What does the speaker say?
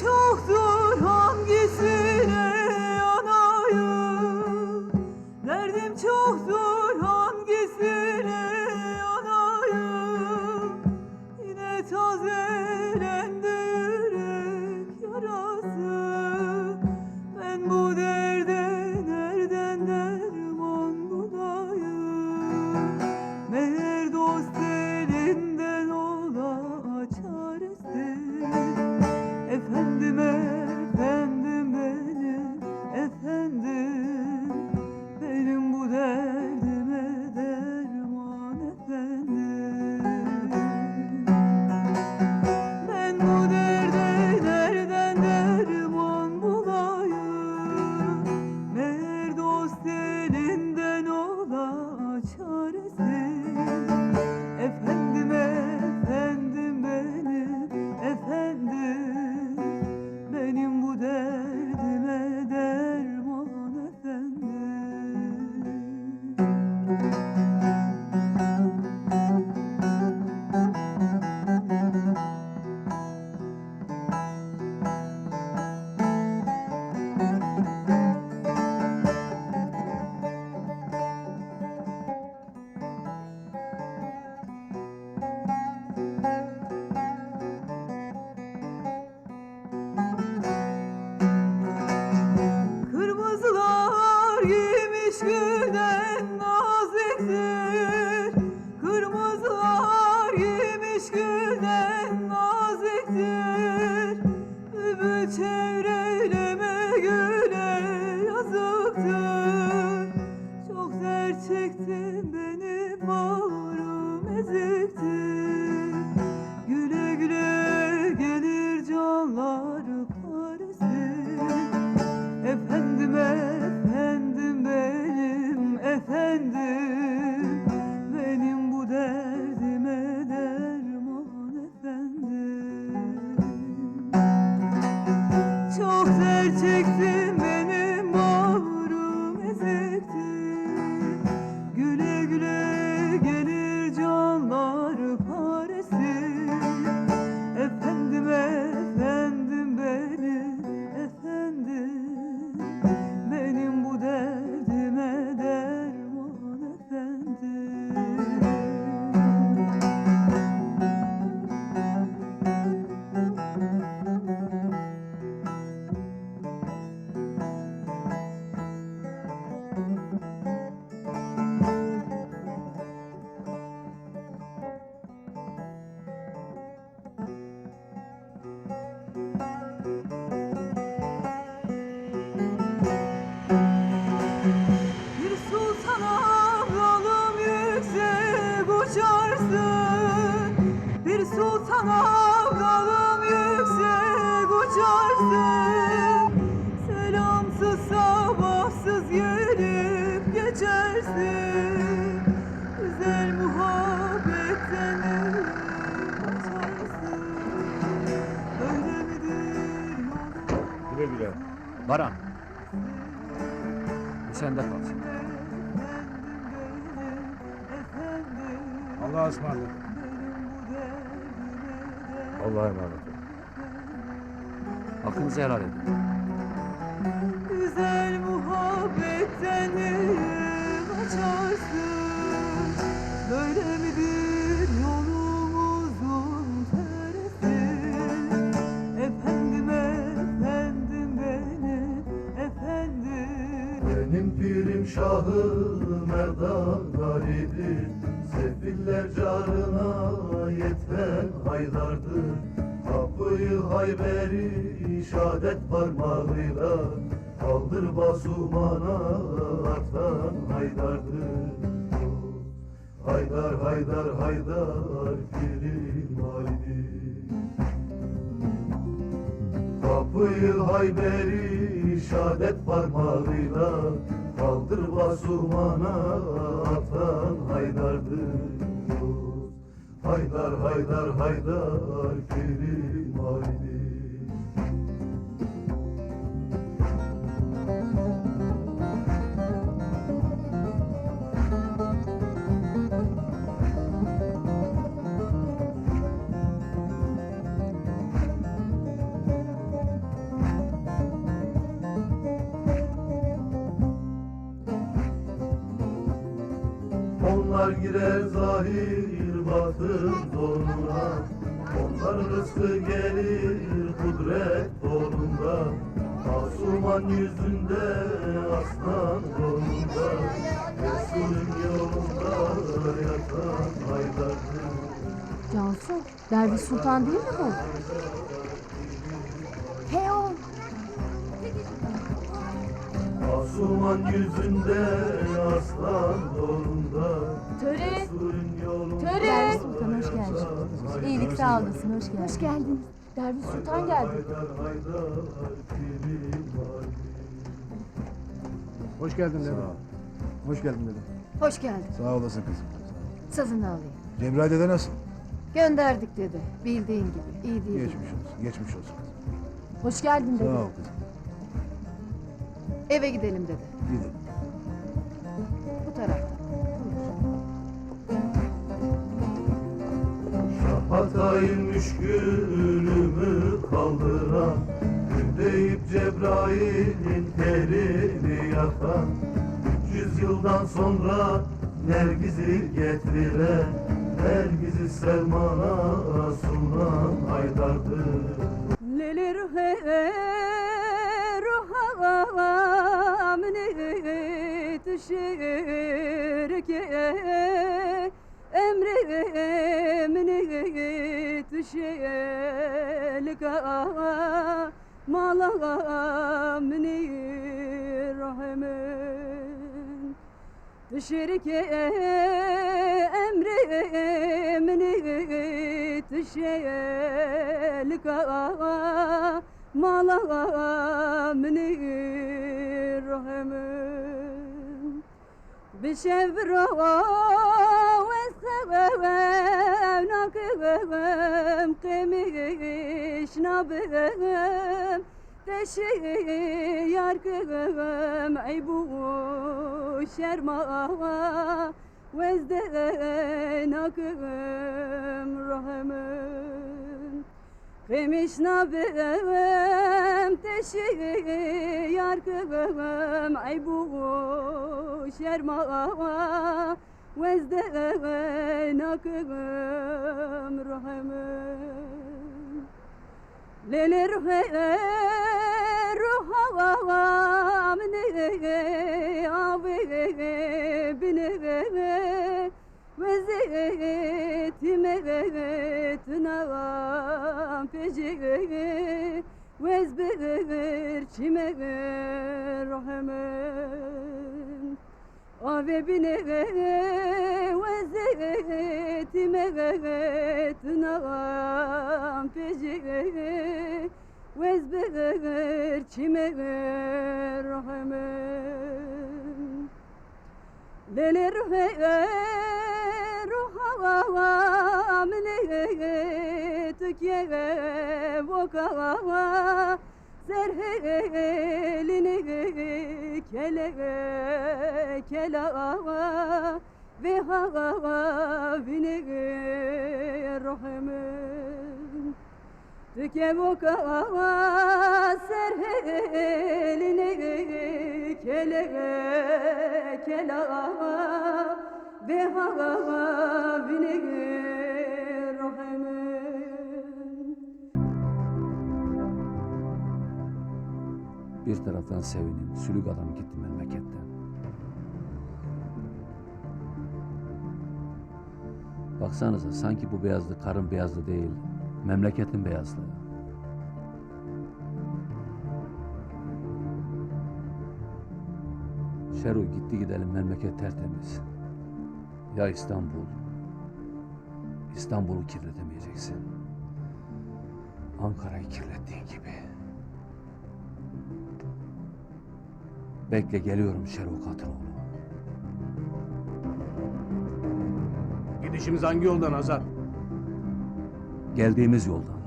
çok. yandı efendim. geçersin Güzel muhabbetten açarsın Böyle midir. Baran. Bu sende kalsın. Allah'a ısmarladık. Allah'a emanet ol. Hakkınızı helal edin. şahı merdan garibi Sefiller carına yetmem haydardı Kapıyı hayberi şadet parmağıyla Kaldır basumana atan haydardı Haydar haydar haydar piri malidi. Kapıyı hayberi şadet parmağıyla Asurman'a atan Haydar'dı Haydar Haydar Haydar Kerim Haydi Girer zahir batın zoruna Onlar rızkı gelir kudret doğrunda Asuman yüzünde aslan kolunda Resulün yolunda yatan haydardır Cansu, Derviş Sultan değil mi bu? Asuman yüzünde aslan doğrunda Töre. Töre. Derviş Sultan hoş geldin. İyilik sağ olasın, hoş geldin. Hoş geldin. Derviş Sultan geldi. Hoş geldin dedim. Hoş geldin dedim. Hoş geldin. Sağ olasın kızım. Sazını alayım. Cemre dede nasıl? Gönderdik dedi. Bildiğin gibi. İyi değil. Geçmiş olsun. Geçmiş olsun. Hoş geldin Sağ dedi. ol kızım. Eve gidelim dedi. Gidin. Bu tarafta. Hatay'ın müşkülümü kaldıran Gün deyip Cebrail'in terini yakan 300 yıldan sonra Nergiz'i getiren Nergiz'i Selman'a sunan Haydar'dır Leli tüşerke emrimni tüşelka malamni rahmin Tüşerke emrimni tüşelka malamni rahmin بشبرا وسوام نكوام قميش نبام تشيار كوام عيبو شرما وزدناكم Kımış nabım teşi yar kıvım ay bu şerma vezde nakıvım ruhum Lele ruhe ruhavam ne abi bine vezetime vetina var pece ve vezbe ver çime rahmet. Ave bine ve vezetime ve tınağam pece ve vezbe ver çime ver rahmet. Lele ruhe ruha ve amle mine tükye vokava Serhelini kele kelava ve hava vini rahmen Tüke vokava serhelini kele kelava ve hava Bir taraftan sevinin, sülük adam gitti memleketten. Baksanıza sanki bu beyazlık karın beyazlığı değil, memleketin beyazlığı. Şeru gitti gidelim memleket tertemiz. Ya İstanbul, İstanbul'u kirletemeyeceksin. Ankara'yı kirlettiğin Bekle geliyorum Şeruf Katıroğlu. Gidişimiz hangi yoldan Azat? Geldiğimiz yoldan.